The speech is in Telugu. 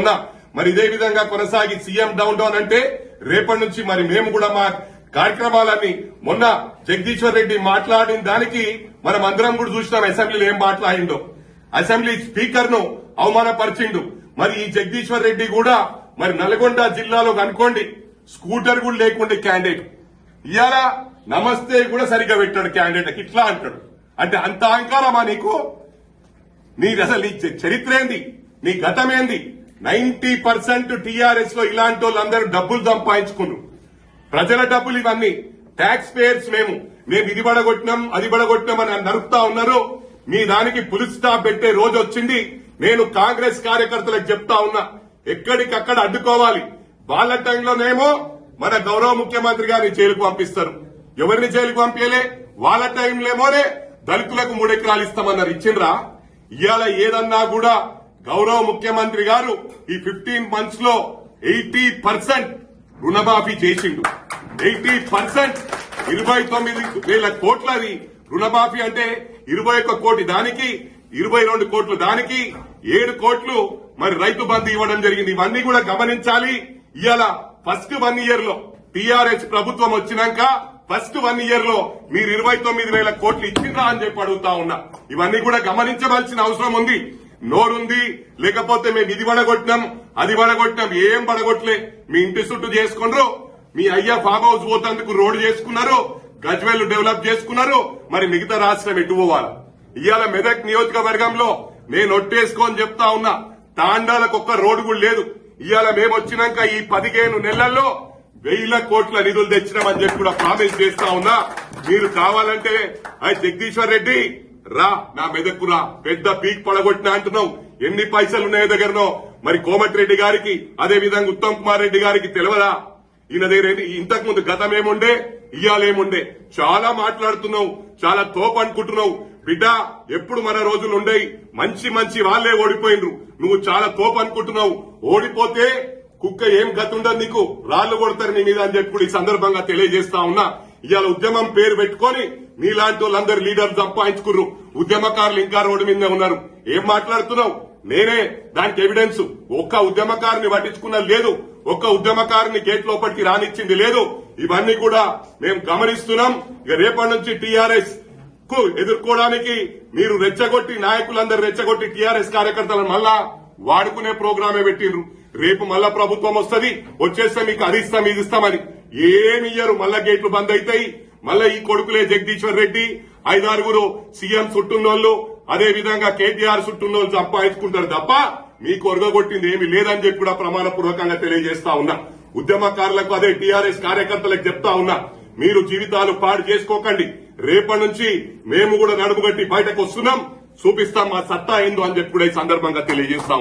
ఉన్నా మరి ఇదే విధంగా కొనసాగి సీఎం డౌన్ డౌన్ అంటే రేపటి నుంచి మరి మేము కూడా మా కార్యక్రమాలన్నీ మొన్న జగదీశ్వర్ రెడ్డి మాట్లాడిన దానికి మనం అందరం కూడా చూసినాం అసెంబ్లీలో ఏం మాట్లాడిండో. అసెంబ్లీ స్పీకర్ను అవమానపరిచిండు. మరి ఈ జగదీశ్వర్ రెడ్డి కూడా మరి నల్గొండ జిల్లాలో కనుకోండి స్కూటర్ కూడా లేకుండా క్యాండిడేట్. ఇవాళ నమస్తే కూడా సరిగ్గా పెట్టాడు క్యాండిడేట్ ఇట్లా అంటాడు. అంటే అంత అహంకారమా నీకు? నీ అసలు నీ చరిత్ర ఏంది? నీ గతం ఏంది? నైన్టీ పర్సెంట్ టీఆర్ఎస్లో ఇలాంటి వాళ్ళందరూ డబ్బులు సంపాదించుకున్నారు. ప్రజల డబ్బులు ఇవన్నీ. ట్యాక్స్ పేయర్స్ మేము. మేము ఇది పడగొట్టినాం అది పడగొట్టినాం అని నరుపుతా ఉన్నారు మీ దానికి పులిస్ స్టాప్ పెట్టే రోజు వచ్చింది. నేను కాంగ్రెస్ కార్యకర్తలకు చెప్తా ఉన్నా. ఎక్కడికక్కడ అడ్డుకోవాలి. వాళ్ళ టైంలోనేమో మన గౌరవ ముఖ్యమంత్రి గారిని జైలుకు పంపిస్తారు. ఎవరిని జైలుకు పంపించలే వాళ్ళ టైంలోమోనే దళితులకు మూడెకరాలు ఇస్తామన్నారు. ఇచ్చిండ్రా? ఇవాళ ఏదన్నా కూడా గౌరవ ముఖ్యమంత్రి గారు ఈ ఫిఫ్టీన్ మంత్స్లో ఎయిటీ పర్సెంట్ రుణమాఫీ చేసిండు. ఎయిటీ పర్సెంట్ ఇరవై తొమ్మిది వేల కోట్లది రుణమాఫీ అంటే ఇరవై ఒక్క కోటి దానికి ఇరవై రెండు కోట్లు దానికి ఏడు కోట్లు మరి రైతు బంధు ఇవ్వడం జరిగింది. ఇవన్నీ కూడా గమనించాలి. ఇవాళ ఫస్ట్ వన్ ఇయర్లో టీఆర్ఎస్ ప్రభుత్వం వచ్చినాక ఫస్ట్ వన్ ఇయర్లో మీరు ఇరవై తొమ్మిది వేల కోట్లు ఇచ్చిందా అని చెప్పి అడుగుతా ఉన్నా. ఇవన్నీ కూడా గమనించవలసిన అవసరం ఉంది. నోరుంది లేకపోతే మేము ఇది పడగొట్టినాం అది పడగొట్టినాం ఏం పడగొట్టలే. మీ ఇంటి చుట్టూ చేసుకున్నారు మీ అయ్యా ఫామ్ హౌస్ పోతందుకు రోడ్డు చేసుకున్నారు గజ్వేల్ డెవలప్ చేసుకున్నారు మరి మిగతా రాష్ట్రం ఎటు పోవాలి? ఇవాళ మెదక్ నియోజకవర్గంలో నేను ఒట్టేసుకొని చెప్తా ఉన్నా తాండాలకు ఒక్క రోడ్డు కూడా లేదు. ఇవాళ మేము వచ్చినాక ఈ పదిహేను నెలల్లో వెయ్యిల కోట్ల నిధులు తెచ్చినామని చెప్పి కూడా ప్రామిస్ చేస్తా ఉన్నా. మీరు కావాలంటే అది జగదీశ్వర్ రెడ్డి రా నా మెదక్కు రా. పెద్ద పీక్ పడగొట్టినా అంటున్నావు. ఎన్ని పైసలు ఉన్నాయో దగ్గరనో. మరి కోమటిరెడ్డి గారికి అదే విధంగా ఉత్తమ్ కుమార్ రెడ్డి గారికి తెలియదా ఈయన దగ్గర ఇంతకుముందు ఇంతకు ముందు గతం ఏముండే ఇయ్యాలేముండే? చాలా మాట్లాడుతున్నావు. చాలా తోపు అనుకుంటున్నావు బిడ్డ ఎప్పుడు మన రోజులు ఉండేవి మంచి మంచి వాళ్ళే ఓడిపోయినరు నువ్వు చాలా తోపు అనుకుంటున్నావు ఓడిపోతే కుక్క ఏం గతి ఉండదు నీకు. రాళ్ళు కొడతారు నీ మీద అని చెప్పి ఈ సందర్భంగా తెలియజేస్తా ఉన్నా. ఇవాళ ఉద్యమం పేరు పెట్టుకొని నీలాంటి వాళ్ళందరూ లీడర్స్ సంపాదించుకుర్రు. ఉద్యమకారులు ఇంకా రోడ్డు మీదే ఉన్నారు. ఏం మాట్లాడుతున్నావు? నేనే. దానికి ఎవిడెన్స్ ఒక్క ఉద్యమకారుని పట్టించుకున్నది లేదు. ఒక్క ఉద్యమకారుని గేట్ లోపలికి రానిచ్చింది లేదు. ఇవన్నీ కూడా మేము గమనిస్తున్నాం. ఇక రేపటి నుంచి టీఆర్ఎస్కు ఎదుర్కోవడానికి మీరు రెచ్చగొట్టి నాయకులందరూ రెచ్చగొట్టి టీఆర్ఎస్ కార్యకర్తలను మళ్ళా వాడుకునే ప్రోగ్రామే పెట్టిండ్రు రేపు మళ్ళా ప్రభుత్వం వస్తుంది. వచ్చేస్తే మీకు అది ఇస్తాం ఇది ఇస్తామని ఏమి ఇయ్యరు? మళ్ళా గేట్లు బంద్ అవుతాయి మళ్ళా ఈ కొడుకులే జగదీశ్వర్ రెడ్డి ఐదారుగురు సీఎం చుట్టున్నోళ్ళు అదే విధంగా కేటీఆర్ చుట్టున్నోళ్ళు సంపాదించుకుంటారు తప్ప మీకు ఒరగొట్టింది ఏమి లేదని చెప్పి కూడా ప్రమాణపూర్వకంగా తెలియజేస్తా ఉన్నా. ఉద్యమకారులకు అదే టీఆర్ఎస్ కార్యకర్తలకు చెప్తా ఉన్నా. మీరు జీవితాలు పాడు చేసుకోకండి. రేపటి నుంచి మేము కూడా నడుముగట్టి బయటకు వస్తున్నాం. చూపిస్తాం మా సత్తా ఏందో అని చెప్పి కూడా ఈ సందర్భంగా తెలియజేస్తాం